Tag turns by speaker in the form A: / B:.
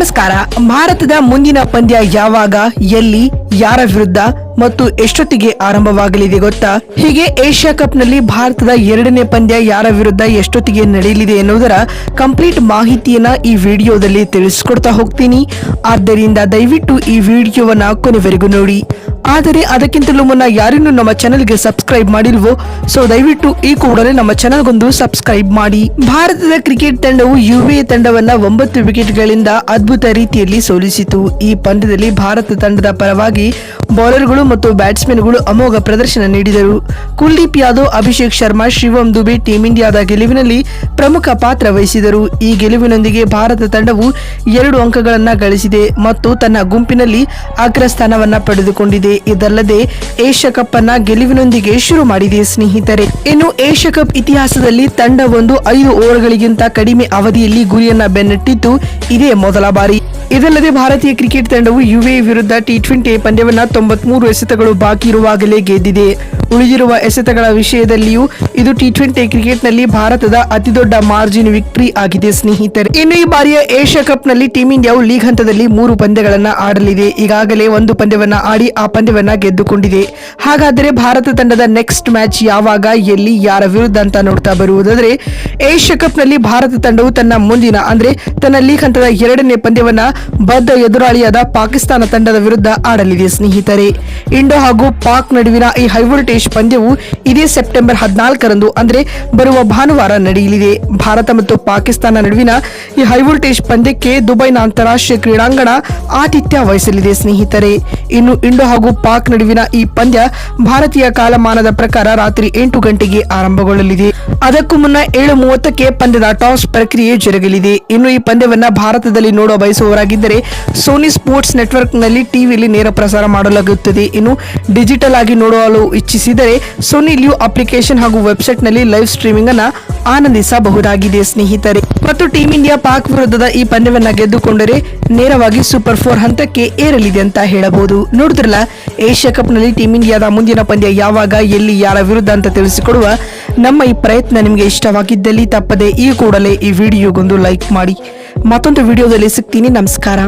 A: ನಮಸ್ಕಾರ. ಭಾರತದ ಮುಂದಿನ ಪಂದ್ಯ ಯಾವಾಗ, ಎಲ್ಲಿ, ಯಾರ ವಿರುದ್ಧ ಮತ್ತು ಎಷ್ಟೊತ್ತಿಗೆ ಆರಂಭವಾಗಲಿದೆ ಗೊತ್ತಾ? ಹೀಗೆ ಏಷ್ಯಾ ಕಪ್ನಲ್ಲಿ ಭಾರತದ ಎರಡನೇ ಪಂದ್ಯ ಯಾರ ವಿರುದ್ಧ ಎಷ್ಟೊತ್ತಿಗೆ ನಡೆಯಲಿದೆ ಎನ್ನುವುದರ ಕಂಪ್ಲೀಟ್ ಮಾಹಿತಿಯನ್ನ ಈ ವಿಡಿಯೋದಲ್ಲಿ ತಿಳಿಸ್ಕೊಡ್ತಾ ಹೋಗ್ತೀನಿ. ಆದ್ದರಿಂದ ದಯವಿಟ್ಟು ಈ ವಿಡಿಯೋವನ್ನ ಕೊನೆವರೆಗೂ ನೋಡಿ. ಆದರೆ ಅದಕ್ಕಿಂತಲೂ ಮುನ್ನ ಯಾರಿನ್ನೂ ನಮ್ಮ ಚಾನೆಲ್ಗೆ ಸಬ್ಸ್ಕ್ರೈಬ್ ಮಾಡಿಲ್ವೋ? ಸೊ ದಯವಿಟ್ಟು ಈ ಕೂಡಲೇ ನಮ್ಮ ಚಾನೆಲ್ಗೊಂದು ಸಬ್ಸ್ಕ್ರೈಬ್ ಮಾಡಿ. ಭಾರತದ ಕ್ರಿಕೆಟ್ ತಂಡವು ಯುಎ ತಂಡವನ್ನ ಒಂಬತ್ತು ವಿಕೆಟ್ಗಳಿಂದ ಅದ್ಭುತ ರೀತಿಯಲ್ಲಿ ಸೋಲಿಸಿತು. ಈ ಪಂದ್ಯದಲ್ಲಿ ಭಾರತ ತಂಡದ ಪರವಾಗಿ ಬೌಲರ್ಗಳು ಮತ್ತು ಬ್ಯಾಟ್ಸ್ಮನ್ಗಳು ಅಮೋಘ ಪ್ರದರ್ಶನ ನೀಡಿದರು. ಕುಲ್ದೀಪ್ ಯಾದವ್, ಅಭಿಷೇಕ್ ಶರ್ಮಾ, ಶಿವಂ ದುಬೆ ಟೀಂ ಇಂಡಿಯಾದ ಗೆಲುವಿನಲ್ಲಿ ಪ್ರಮುಖ ಪಾತ್ರ ವಹಿಸಿದರು. ಈ ಗೆಲುವಿನೊಂದಿಗೆ ಭಾರತ ತಂಡವು ಎರಡು ಅಂಕಗಳನ್ನು ಗಳಿಸಿದೆ ಮತ್ತು ತನ್ನ ಗುಂಪಿನಲ್ಲಿ ಅಗ್ರ ಸ್ಥಾನವನ್ನ ಪಡೆದುಕೊಂಡಿದೆ. ಇದಲ್ಲದೆ ಏಷ್ಯಾ ಕಪ್ ಅನ್ನ ಗೆಲುವಿನೊಂದಿಗೆ ಶುರು ಮಾಡಿದೆ ಸ್ನೇಹಿತರೆ. ಇನ್ನು ಏಷ್ಯಾ ಕಪ್ ಇತಿಹಾಸದಲ್ಲಿ ತಂಡವೊಂದು ಐದು ಓವರ್ಗಳಿಗಿಂತ ಕಡಿಮೆ ಅವಧಿಯಲ್ಲಿ ಗುರಿಯನ್ನ ಬೆನ್ನಟ್ಟಿದ್ದು ಇದೇ ಮೊದಲ ಬಾರಿ. ಇದಲ್ಲದೆ ಭಾರತೀಯ ಕ್ರಿಕೆಟ್ ತಂಡವು ಯುಎ ವಿರುದ್ಧ ಟಿ ಟ್ವೆಂಟಿ ಪಂದ್ಯವನ್ನ ತೊಂಬತ್ಮೂರು ಎಸೆತಗಳು ಬಾಕಿ ಇರುವಾಗಲೇ ಗೆದ್ದಿದೆ. ಉಳಿದಿರುವ ಎಸೆತಗಳ ವಿಷಯದಲ್ಲಿಯೂ ಇದು ಟಿ ಟ್ವೆಂಟಿ ಕ್ರಿಕೆಟ್ನಲ್ಲಿ ಭಾರತದ ಅತಿದೊಡ್ಡ ಮಾರ್ಜಿನ್ ವಿಕ್ಟರಿ ಆಗಿದೆ, ಸ್ನೇಹಿತರೆ. ಇನ್ನು ಈ ಬಾರಿಯ ಏಷ್ಯಾ ಕಪ್ನಲ್ಲಿ ಟೀಮ್ ಇಂಡಿಯಾವು ಲೀಗ್ ಹಂತದಲ್ಲಿ ಮೂರು ಪಂದ್ಯಗಳನ್ನು ಆಡಲಿದೆ. ಈಗಾಗಲೇ ಒಂದು ಪಂದ್ಯವನ್ನ ಆಡಿ ಆ ಪಂದ್ಯವನ್ನ ಗೆದ್ದುಕೊಂಡಿದೆ. ಹಾಗಾದರೆ ಭಾರತ ತಂಡದ ನೆಕ್ಸ್ಟ್ ಮ್ಯಾಚ್ ಯಾವಾಗ, ಎಲ್ಲಿ, ಯಾರ ವಿರುದ್ಧ ಅಂತ ನೋಡ್ತಾ ಬರುವುದಾದರೆ, ಏಷ್ಯಾ ಕಪ್ನಲ್ಲಿ ಭಾರತ ತಂಡವು ತನ್ನ ಮುಂದಿನ, ಅಂದ್ರೆ ತನ್ನ ಲೀಗ್ ಹಂತದ ಎರಡನೇ ಪಂದ್ಯವನ್ನ ಬದ್ಧ ಎದುರಾಳಿಯಾದ ಪಾಕಿಸ್ತಾನ ತಂಡದ ವಿರುದ್ಧ ಆಡಲಿದೆ ಸ್ನೇಹಿತರೆ. ಇಂಡೋ ಹಾಗೂ ಪಾಕ್ ನಡುವಿನ ಈ ಹೈವೋಲ್ಟೇಜ್ ಪಂದ್ಯವು ಇದೇ ಸೆಪ್ಟೆಂಬರ್ ಹದಿನಾಲ್ಕರಂದು ಅಂದ್ರೆ ಬರುವ ಭಾನುವಾರ ನಡೆಯಲಿದೆ. ಭಾರತ ಮತ್ತು ಪಾಕಿಸ್ತಾನ ನಡುವಿನ ಈ ಹೈವೋಲ್ಟೇಜ್ ಪಂದ್ಯಕ್ಕೆ ದುಬೈನ ಅಂತಾರಾಷ್ಟ್ರೀಯ ಕ್ರೀಡಾಂಗಣ ಆತಿಥ್ಯ ವಹಿಸಲಿದೆ ಸ್ನೇಹಿತರೆ. ಇನ್ನು ಇಂಡೋ ಹಾಗೂ ಪಾಕ್ ನಡುವಿನ ಈ ಪಂದ್ಯ ಭಾರತೀಯ ಕಾಲಮಾನದ ಪ್ರಕಾರ ರಾತ್ರಿ ಎಂಟು ಗಂಟೆಗೆ ಆರಂಭಗೊಳ್ಳಲಿದೆ. ಅದಕ್ಕೂ ಮುನ್ನ ಏಳು ಮೂವತ್ತಕ್ಕೆ ಪಂದ್ಯದ ಟಾಸ್ ಪ್ರಕ್ರಿಯೆ ಜರುಗಲಿದೆ. ಇನ್ನು ಈ ಪಂದ್ಯವನ್ನು ಭಾರತದಲ್ಲಿ ನೋಡುವ ಬಯಸುವವರಾಗಿದ್ದರೆ ಸೋನಿ ಸ್ಪೋರ್ಟ್ಸ್ ನೆಟ್ವರ್ಕ್ನಲ್ಲಿ ಟಿವಿಯಲ್ಲಿ ನೇರ ಪ್ರಸಾರ ಮಾಡಲಾಗುತ್ತದೆ. ಇನ್ನು ಡಿಜಿಟಲ್ ಆಗಿ ನೋಡಲು ಇಚ್ಛಿಸಿದರೆ ಸೋನಿ ಲ್ಯೂ ಅಪ್ಲಿಕೇಶನ್ ಹಾಗೂ ವೆಬ್ಸೈಟ್ನಲ್ಲಿ ಲೈವ್ ಸ್ಟ್ರೀಮಿಂಗ್ ಅನ್ನು ಆನಂದಿಸಬಹುದಾಗಿದೆ ಸ್ನೇಹಿತರೆ. ಮತ್ತು ಟೀಂ ಇಂಡಿಯಾ ಪಾಕ್ ವಿರುದ್ಧದ ಈ ಪಂದ್ಯವನ್ನು ಗೆದ್ದುಕೊಂಡರೆ ನೇರವಾಗಿ ಸೂಪರ್ ಫೋರ್ ಹಂತಕ್ಕೆ ಏರಲಿದೆ ಅಂತ ಹೇಳಬಹುದು. ನೋಡಿದ್ರಲ್ಲ, ಏಷ್ಯಾ ಕಪ್ನಲ್ಲಿ ಟೀಂ ಇಂಡಿಯಾದ ಮುಂದಿನ ಪಂದ್ಯ ಯಾವಾಗ, ಎಲ್ಲಿ, ಯಾರ ವಿರುದ್ಧ ಅಂತ ತಿಳಿಸಿಕೊಡುವ ನಮ್ಮ ಈ ಪ್ರಯತ್ನ ನಿಮಗೆ ಇಷ್ಟವಾಗಿದ್ದಲ್ಲಿ ತಪ್ಪದೆ ಈ ಕೂಡಲೇ ಈ ವಿಡಿಯೋಗೊಂದು ಲೈಕ್ ಮಾಡಿ ಮತ್ತೊಂದು ವಿಡಿಯೋದಲ್ಲಿ ಸಿಗ್ತೀನಿ. ನಮಸ್ಕಾರ.